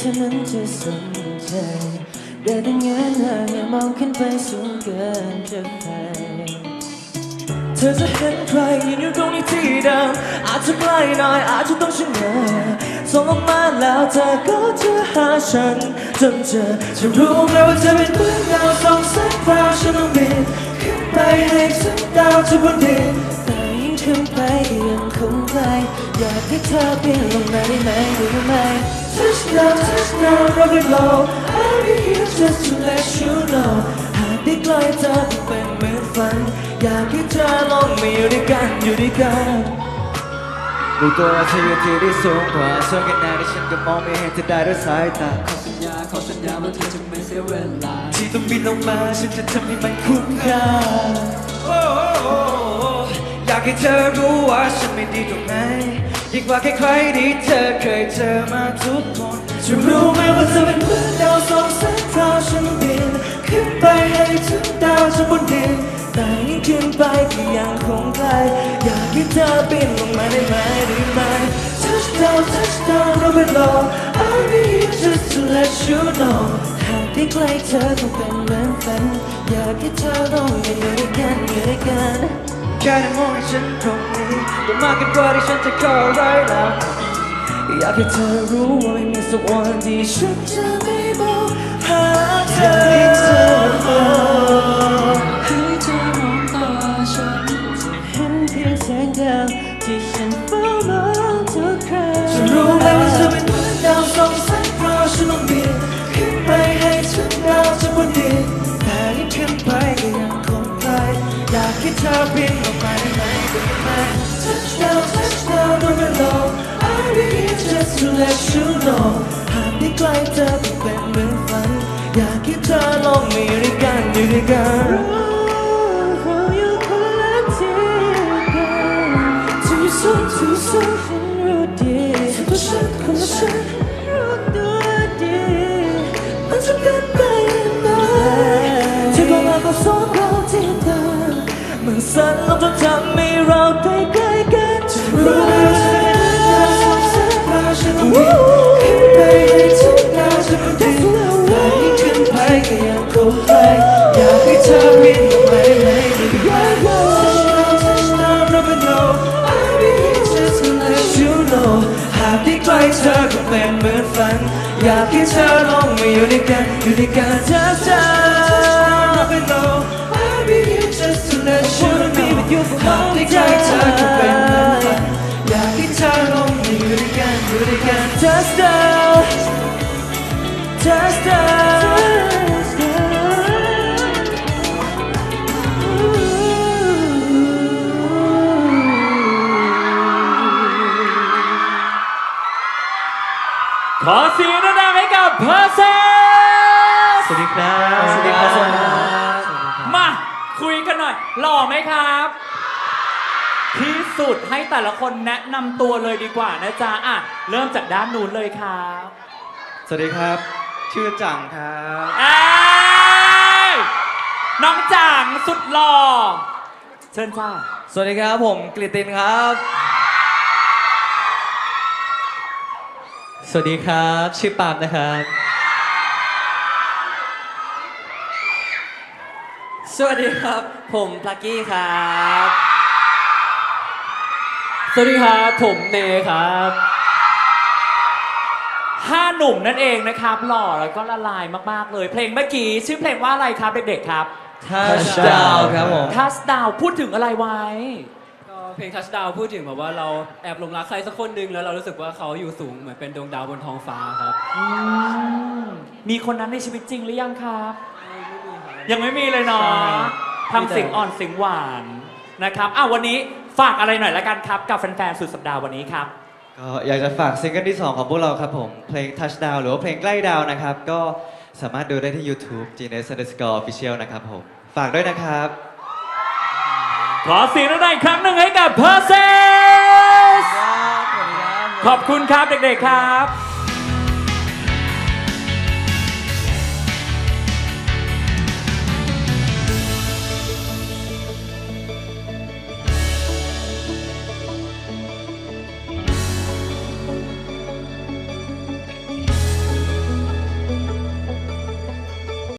เธอนั้นจะสนใจได้แต่เงยหน้าอย่มองขึ้นไปสูงเกินจะไปเธอจะเห็นใครยืนอยู่ตรงนี้ที่เดิมอาจจะใกล้หน่อยอาจจะต้องชะเง้อส่งลงมาแล้วเธอก็จะหาฉันจนเจอจะรู้ไหมว่าเธอเป็นเหมือนดาวสองแสงพราวฉันต้องบินขึ้นไปให้ถึงดาวที่บนดินแต่ยิ่งขึ้นไปยังคงไกลอยากให้เธอบินลงมาได้ไหมได้ไหม Touchdown, touchdown, rubbing low I'll be here just to let you know หากได้ใกล้เธอจะเป็นเหมือนฝัน อยากให้เธอลองมาอยู่ด้วยกัน อยู่ด้วยกันรู้ตัวว่าเธออยู่ที่ที่สูงกว่าส่วนกันหนที่ฉันก็มองไม่เห็นเธอได้ด้วยสายตาขอสัญญาขอสัญญาว่าเธอจะไม่เสียเวลา ที่ต้องบินลงมาฉันจะทำให้มันคุ้มค่าโอ้โอ้โอ้อยากให้เธอรู้ว่าฉันไม่ดีตรงไหน ยิ่งกว่าใครๆที่เธอเคยเจอมาทุกคนจะรู้ไหมว่าเธอเป็นเหมือนดาวสองแสงพราวฉันบินขึ้นไปให้ถึงดาวชั้นบนดินแต่ยิ่งขึ้นไปก็ยังคงไกลอยากให้เธอบินลงมาได้ไหมได้ไหม Touchdown, touchdown, rubbing low I'll be here just to let you know หากได้ใกล้เธอคงเป็นเหมือนฝันอยากให้เธอลองอยู่ด้วยกันอยู่ด้วยกัน ค่ได้มองให้ฉันตรงนี้ก็มากเกินกว่าที่ฉันจะขอไว้แล้วอยากให้เธอรู้ว่าไม่มีสักวันที่ฉันจะไม่บอกหาเธอให้เธอให้เธอมองตาฉันเห็นเพียงแสงดาวที่ฉันเฝ้ามองทุกครั้งฉันรู้ไหมว่าเธอเป็นเหมือนดาวสองแสงเพราะฉันต้องบินขึ้นไปให้ถึงดาวจะบนดินแต่ยิ่งขึ้นไปก็ยัง อยากให้เธอบินออกไปไหมได้ไหน Touchdown touchdown no below I'll be here just to let you know หากได้ใกล้เธอเป็นเหมือนฝัน อยากให้เธอลองมาอยู่ด้วยกันอยู่ด้วยกันเราอยู่คนละที่กัน Too soon too soon สันลมจนทำให้เราได้ใกล้กันรู้ไหมว่าเธอเป็นดาวสองแสงเพราะฉันต้องบินขึ้นไปให้ถึงดาวจะบนยิ่งขึ้นไปก็ยังคงไกลอยากให้เธอบินออกมาได้ไหมได้ไหม Touchdown, touchdown, never know I'll be here just to let you know หากได้ใกล้เธอก็เป็นเหมือนฝัน อยากให้เธอลองมาอยู่ด้วยกันอยู่ด้วยกัน Touchdown, หากได้ใกล้เธอก็เป็นเหมือนฝันอยากให้เธอลองมาอยู่ด้วยกันอยู่ด้วยกัน Touchdown Touchdown ขอเสียงดังๆให้กับเพอร์เซสสวัสดีครับสวัสดีครับมาคุยกันหน่อย หล่อไหมครับที่ สุดให้แต่ละคนแนะนำตัวเลยดีกว่านะจ๊ะอะเริ่มจากด้านนู้นเลยครับสวัสดีครับ ชื่อจังครับเอ้ยน้องจ่างสุดหล่อเชิญจ้าสวัสดีครับผมกลิตินครับ สวัสดีครับ ชื่อปาล์มนะครับ สวัสดีครับ ผมพลักกี้ครับ สวัสดีครับผมเนครับห้าหนุ่มนั่นเองนะครับ หล่อแล้วก็ละลายมาก ๆ เลย เพลงเมื่อกี้ชื่อเพลงว่าอะไรครับเด็ก ๆ ครับ Touchdown ครับผม ทัสดาวพูดถึงอะไรไว้ ก็เพลง Touchdown พูดถึงแบบว่าเราแอบหลงรักใครสักคนหนึ่งแล้วเรารู้สึกว่าเขาอยู่สูงเหมือนเป็นดวงดาวบนท้องฟ้าครับมีคนนั้นในชีวิตจริงหรือยังครับไม่มีครับยังไม่มีเลยเนาะใช่ ทำเสียงอ่อนเสียงหวานนะครับอ้าววันนี้ ฝากอะไรหน่อยละกันครับ กับแฟนๆ สุดสัปดาห์วันนี้ครับ ก็อยากจะฝากซิงเกิลที่ 2 ของพวกเราครับผม เพลง Touchdown หรือว่าเพลงใกล้ดาวนะครับ ก็สามารถดูได้ที่ YouTube GNS Underscore Official นะครับผม ฝากด้วยนะครับ ขอเสียงดังๆอีกครั้งหนึ่งให้กับเพอร์เซสขอบคุณครับเด็กๆครับ